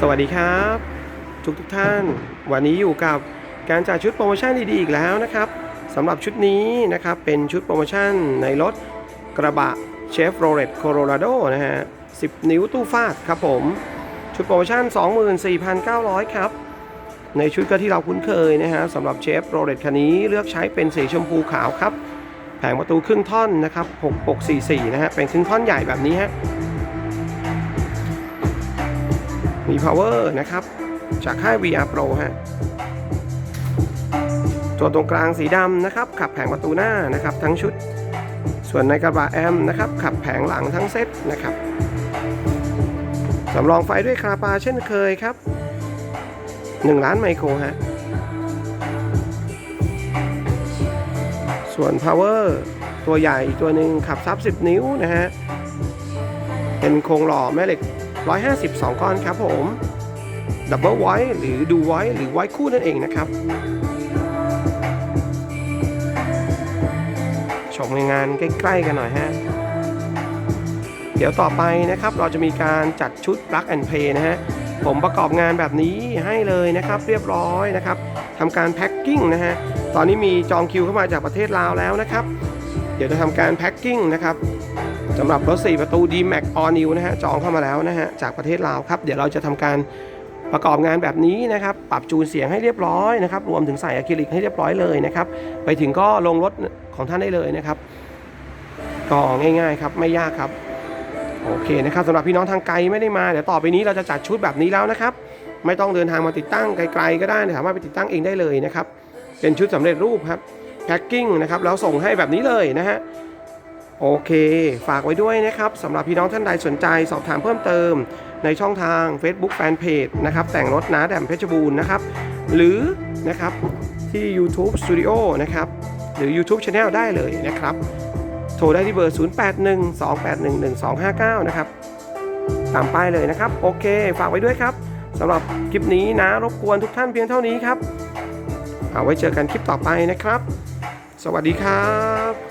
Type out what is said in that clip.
สวัสดีครับ ทุกทุกท่าน วันนี้อยู่กับการจัดชุดโปรโมชั่นดีๆอีกแล้วนะครับสำหรับชุดนี้นะครับเป็นชุดโปรโมชั่นในรถกระบะเชฟโรเลตโคโรราโดนะฮะ 10 นิ้วตู้ฟาดครับผม ชุดโปรโมชั่น 24,900 ครับ ในชุดก็ที่เราคุ้นเคยนะฮะสำหรับเชฟโรเลตคันนี้เลือกใช้เป็นสีชมพูขาวครับ แผงประตูครึ่งท่อนนะครับ 6 6 4 4 นะฮะเป็นครึ่งท่อนใหญ่แบบนี้ฮะ มี power นะครับ จากค่าย VR Pro ฮะตัวตรงกลางสีดำนะครับ ขับแผงประตูหน้านะครับ ทั้งชุด ส่วนในกระบะแอมนะครับ ขับแผงหลังทั้งเซตนะครับสำรองไฟด้วยคาปาเช่นเคยครับ 1 ล้านไมโครฮะส่วน power ตัวใหญ่อีกตัวหนึ่งขับซับ 10 นิ้วนะฮะ เป็นโครงหล่อแม่เหล็ก 152 ก้อนครับผมดับเบิลไวท์หรือดูไวท์หรือไวท์คู่นั่นเองนะครับ ชมงานใกล้ๆกันหน่อยฮะ เดี๋ยวต่อไปนะครับเราจะมีการจัดชุด plug and play นะฮะ ผมประกอบงานแบบนี้ให้เลยนะครับ เรียบร้อยนะครับทำการแพ็คกิ้งนะฮะ ตอนนี้มีจองคิวเข้ามาจากประเทศลาวแล้วนะครับ เดี๋ยวจะทำการแพ็คกิ้งนะครับ สำหรับรถ 4 ประตู D-Max All New นะฮะจองเข้ามาแล้วนะฮะจากประเทศลาวครับ เดี๋ยวเราจะทำการประกอบงานแบบนี้นะครับปรับจูนเสียงให้เรียบร้อยนะครับรวมถึงใส่อะคริลิกให้เรียบร้อยเลยนะครับไปถึงก็ลงรถของท่านได้เลยนะครับก็ง่ายๆครับไม่ยากครับโอเคนะครับสำหรับพี่น้องทางไกลไม่ได้มาเดี๋ยวต่อไปนี้เราจะจัดชุดแบบนี้แล้วนะครับ ไม่ต้องเดินทางมาติดตั้งไกลๆก็ได้สามารถไปติดตั้งเองได้เลยนะครับเป็นชุดสำเร็จรูปครับแพ็คกิ้งนะครับแล้วส่งให้แบบนี้เลยนะฮะ โอเค ฝากไว้ด้วยนะครับสำหรับพี่น้องท่านใดสนใจสอบถามเพิ่มเติม ในช่องทาง Facebook Fanpage นะครับแต่งรถนาแดมเพชรบูรณ์นะครับ หรือนะครับที่ YouTube Studio นะครับ หรือ YouTube Channel ได้เลยนะครับ โทรได้ที่เบอร์ 0812811259 นะครับ ตามป้ายเลยนะครับ โอเค ฝากไว้ด้วยครับสำหรับคลิปนี้นะรบกวนทุกท่านเพียงเท่านี้ครับ เอาไว้เจอกันคลิปต่อไปนะครับ สวัสดีครับ